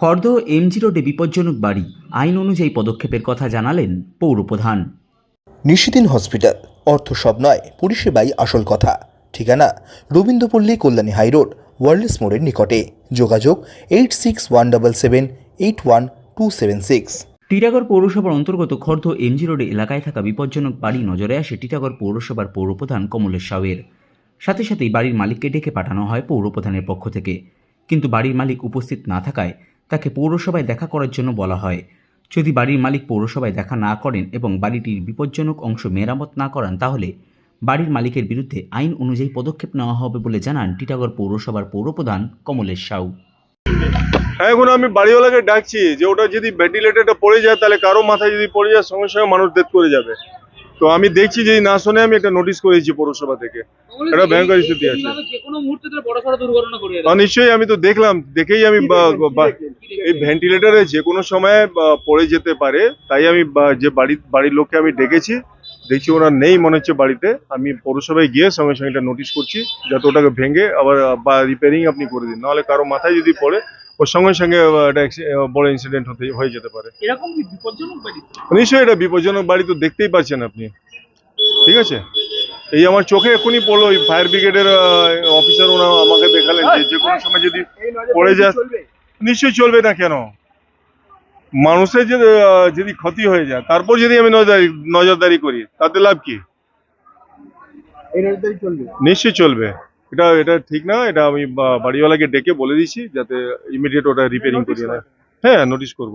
খর্দ MG রোডে বিপজ্জনক বাড়ি। আইন অনুযায়ী পদক্ষেপের কথা জানালেন পৌরপ্রধান। নিশিদিন হসপিটাল অর্থ সব নয় পরিষেবাই আসল কথা। ঠিকানা রবীন্দ্রপল্লী কল্যাণী হাইরোড ওয়ার্ল্ডস মোড়ের নিকটে। যোগাযোগ eight six one double seven eight one two seven six Titagarh পৌরসভার অন্তর্গত খর্দ এমজি রোডে এলাকায় থাকা বিপজ্জনক বাড়ি নজরে আসে টিটাগড় পৌরসভার পৌরপ্রধান কমলেশ সাউয়ের সাথে সাথেই বাড়ির মালিককে ডেকে পাঠানো হয় পৌরপ্রধানের পক্ষ থেকে। কিন্তু বাড়ির মালিক উপস্থিত না থাকায় তাকে পৌরসভায় দেখা করার জন্য বলা হয়। যদি বাড়ির মালিক পৌরসভায় দেখা না করেন এবং বাড়িটির বিপজ্জনক অংশ মেরামত না করান, তাহলে বাড়ির মালিকের বিরুদ্ধে আইন অনুযায়ী পদক্ষেপ নেওয়া হবে বলে জানান টিটাগড় পৌরসভার পৌরপ্রধান কমলেশ সাউ। হ্যাঁ এখন আমি বাড়িওয়ালাকে ডাকছি যে ওটা যদি ভেন্টিলেটরটা পড়ে যায়, তাহলে কারও মাথায় যদি পড়ে যায়, সঙ্গে সঙ্গে মানুষ ডেথ করে যাবে। তো আমি দেখছি যদি না শুনে আমি একটা নোটিশ করেছি পৌরসভা থেকে। এটা ভয়ঙ্কর স্থিতি আছে। যে বড় নিশ্চয়ই আমি তো দেখলাম দেখেই আমি এই ভেন্টিলেটরে যে কোনো সময় পড়ে যেতে পারে তাই আমি যে বাড়ির বাড়ির লোককে আমি ডেকেছি দেখছি ওরা নেই মনে হচ্ছে বাড়িতে আমি পৌরসভায় গিয়ে সঙ্গে সঙ্গে একটা নোটিশ করছি যাতে ওটাকে ভেঙে আবার বা রিপেয়ারিং আপনি করে দিন। নাহলে কারও মাথায় যদি পড়ে ওর সঙ্গে সঙ্গে একটা বড় ইনসিডেন্ট হতে হয়ে যেতে পারে। এরকম কি বিপজ্জনক বাড়ি? নিশ্চয়ই এটা বিপজ্জনক বাড়ি তো দেখতেই পাচ্ছেন আপনি। ঠিক আছে? এই আমার চোখে এখনই পড়ল ওই ফায়ার ব্রিগেডের অফিসার ওরা আমাকে দেখালেন যে যে কোনো সময় যদি পড়ে যায় নিশ্চয়ই চলবে না কেন? মানুষের যদি যদি ক্ষতি হয়ে যায় তারপর যদি আমি নজরদারি নজরদারি করি তাতে লাভ কি? নিশ্চয়ই চলবে। এটা এটা ঠিক না, এটা আমি বাড়িওয়ালাকে ডেকে বলে দিচ্ছি যাতে ইমিডিয়েট ওটা রিপেয়ারিং করিয়ে নেয়। হ্যাঁ নোটিশ করব।